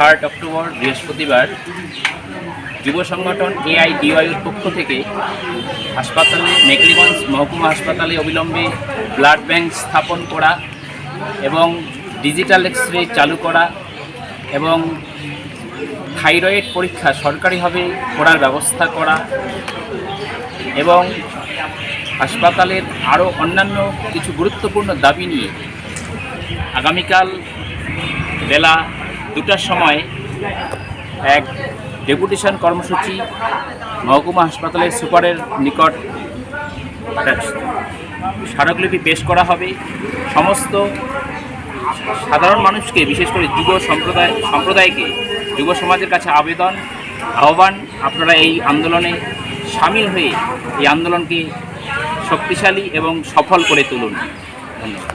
Third October বৃহস্পতিবার যুব সংগঠন এআইডিওয়াইয়ের পক্ষ থেকে হাসপাতালে মেকলিগঞ্জ মহকুমা হাসপাতালে অবিলম্বে ব্লাড ব্যাংক স্থাপন করা এবং ডিজিটাল এক্স রে চালু করা এবং থাইরয়েড পরীক্ষা সরকারিভাবে করার ব্যবস্থা করা এবং হাসপাতালের আরও অন্যান্য কিছু গুরুত্বপূর্ণ দাবি নিয়ে আগামীকাল বেলা দুটার সময় এক ডেপুটেশন কর্মসূচি মহকুমা হাসপাতালের সুপারের নিকট স্মারকলিপি পেশ করা হবে। সমস্ত সাধারণ মানুষকে, বিশেষ করে যুব সম্প্রদায়, সম্প্রদায়কে, যুব সমাজের কাছে আবেদন, আহ্বান, আপনারা এই আন্দোলনে সামিল হয়ে এই আন্দোলনকে শক্তিশালী এবং সফল করে তুলুন। ধন্যবাদ।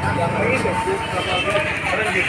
Yang ini itu, kalau ada, ada di